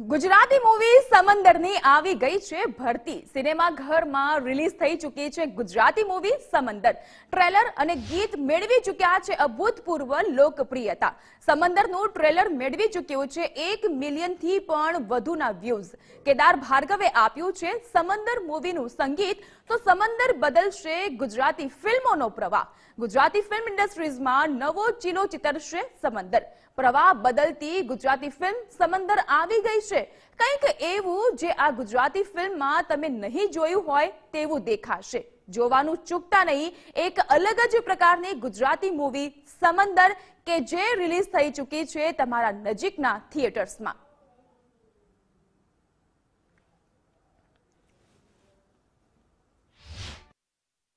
Gujarati movie સમંદરની આવી ગઈ છે ભરતી. સિનેમા ઘરમાં રિલીઝ થઈ ચૂકી છે ગુજરાતી મૂવી સમંદર. ટ્રેલર અને ગીત મેળવી ચૂક્યા છે અભૂતપૂર્વ લોકપ્રિયતા. સમંદરનું ટ્રેલર મેળવી ચૂક્યું છે એક મિલિયનથી પણ વધુના વ્યૂઝ કેદાર ભાર્ગવે આપ્યું છે સમંદર મૂવીનું સંગીત. તો સમંદર બદલશે ગુજરાતી ફિલ્મોનો પ્રવાહ. ગુજરાતી ફિલ્મ ઇન્ડસ્ટ્રીઝમાં નવો ચીલો ચિતરશે સમંદર. પ્રવાહ બદલતી ગુજરાતી ફિલ્મ સમંદર આવી ગઈ છે. કંઈક એવું જે આ ગુજરાતી ફિલ્મમાં તમે નહીં જોયું હોય તેવું દેખાશે. જોવાનું ચૂકતા નહીં, એક અલગ જ પ્રકારની ગુજરાતી મૂવી સમંદર કે જે રિલીઝ થઈ ચૂકી છે તમારા નજીકના થિયેટર્સમાં.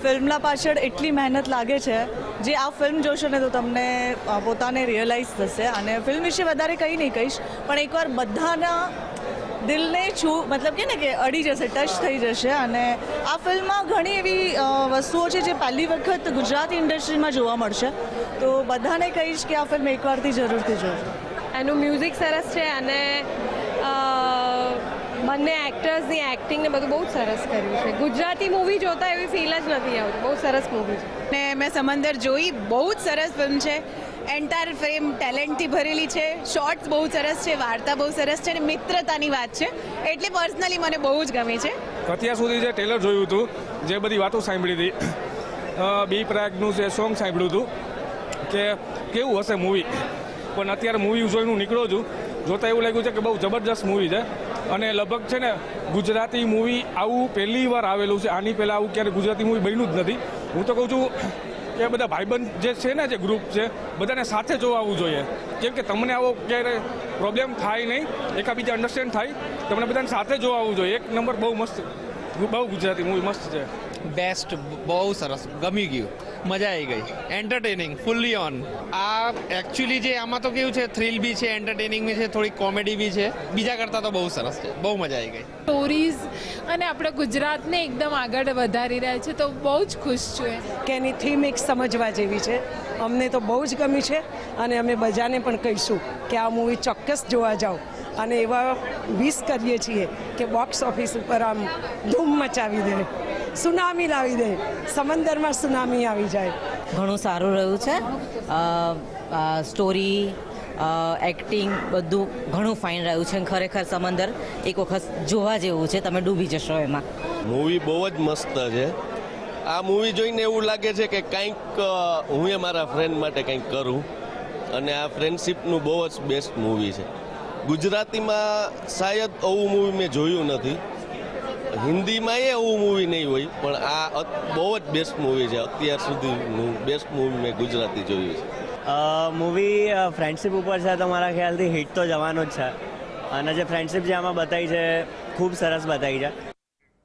ફિલ્મના પાછળ એટલી મહેનત લાગે છે, જે આ ફિલ્મ જોશો ને તો તમને પોતાને રિયલાઇઝ થશે. અને ફિલ્મ વિશે વધારે કંઈ નહીં કહીશ, પણ એકવાર બધાના દિલને છું, મતલબ કે ને કે અડી જશે ટચ થઈ જશે. અને આ ફિલ્મમાં ઘણી એવી વસ્તુઓ છે જે પહેલી વખત ગુજરાતી ઇન્ડસ્ટ્રીમાં જોવા મળશે. તો બધાને કહીશ કે આ ફિલ્મ એકવારથી જરૂરથી જોજો. એનું મ્યુઝિક સરસ છે અને બંને એક્ટર્સની એક્ટિંગને બધું બહુ સરસ કર્યું છે. ગુજરાતી મૂવી જોતા એવી ફીલ જ નથી આવતી. બહુ સરસ મૂવી છે. ને મેં સમંદર જોઈ. બહુ જ સરસ ફિલ્મ છે. એન્ટાયર ફ્રેમ ટેલેન્ટથી ભરેલી છે. શોર્ટ્સ બહુ સરસ છે. વાર્તા બહુ સરસ છે અને મિત્રતાની વાત છે. એટલે પર્સનલી મને બહુ જ ગમી છે. અત્યાર સુધી જે ટેલર જોયું હતું જે બધી વાતો સાંભળી હતી બી પ્રાગનું જે સોંગ સાંભળ્યું હતું કે કેવું હશે મૂવી પણ અત્યારે મૂવી જોઈને હું નીકળ્યો છું જોતાં એવું લાગ્યું છે કે બહુ જબરજસ્ત મૂવી છે. અને લગભગ છે ને ગુજરાતી મૂવી આવું પહેલી વાર આવેલું છે. આની પહેલાં આવું ક્યારે ગુજરાતી મૂવી બન્યું જ નથી. હું તો કહું છું કે બધા ભાઈબંધ જે છે ને જે ગ્રુપ છે, બધાને સાથે જોવા આવવું જોઈએ. કેમ કે તમને આવો ક્યારે પ્રોબ્લેમ થાય નહીં, એકાબીજા અન્ડરસ્ટેન્ડ થાય. તમને બધાને સાથે જોવા આવવું જોઈએ. એક નંબર બહુ મસ્ત, બહુ ગુજરાતી મૂવી મસ્ત છે. બેસ્ટ બહુ સરસ. ગમી ગયું. મજા આવી ગઈ. એન્ટરટેનિંગ ફૂલ્લી ઓન આ એકચ્યુઅલી જે આમાં તો કેવું છે થ્રિલ બી છે એન્ટરટેનિંગ બી છે થોડી કોમેડી બી છે. બીજા કરતાં તો બહુ સરસ છે. બહુ મજા આવી ગઈ. સ્ટોરીઝ અને આપણે ગુજરાતને એકદમ આગળ વધારી રહ્યા છે તો બહુ જ ખુશ છું કે એની થીમ એક સમજવા જેવી છે. અમને તો બહુ જ ગમી છે અને અમે બધાને પણ કહીશું કે આ મૂવી ચોક્કસ જોવા જાઓ. અને એવા વિશ કરીએ છીએ કે બોક્સ ઓફિસ ઉપર આમ ધૂમ મચાવી દે. સુનામી લાવી દે. સમંદરમાં સુનામી આવી જાય. ઘણું સારું રહ્યું છે. સ્ટોરી એક્ટિંગ બધું ઘણું ફાઇન રહ્યું છે. ખરેખર સમંદર એક વખત જોવા જેવું છે. તમે ડૂબી જશો એમાં. મૂવી બહુ જ મસ્ત છે. આ મૂવી જોઈને એવું લાગે છે કે કંઈક હું એ મારા ફ્રેન્ડ માટે કંઈક કરું. અને આ ફ્રેન્ડશિપનું બહુ જ બેસ્ટ મૂવી છે. ગુજરાતીમાં શાયદ આવું મૂવી મેં જોયું નથી. હિન્દીમાં એ એવું મૂવી નહીં હોય, પણ આ બહુ જ બેસ્ટ મૂવી છે. અત્યાર સુધીનું બેસ્ટ મૂવી મેં ગુજરાતી જોયું છે. મૂવી ફ્રેન્ડશિપ ઉપર છે તો મારા ખ્યાલથી હિટ તો જવાનો જ છે. અને જે ફ્રેન્ડશિપ જે આમાં બતાવી છે, ખૂબ સરસ બતાવી છે.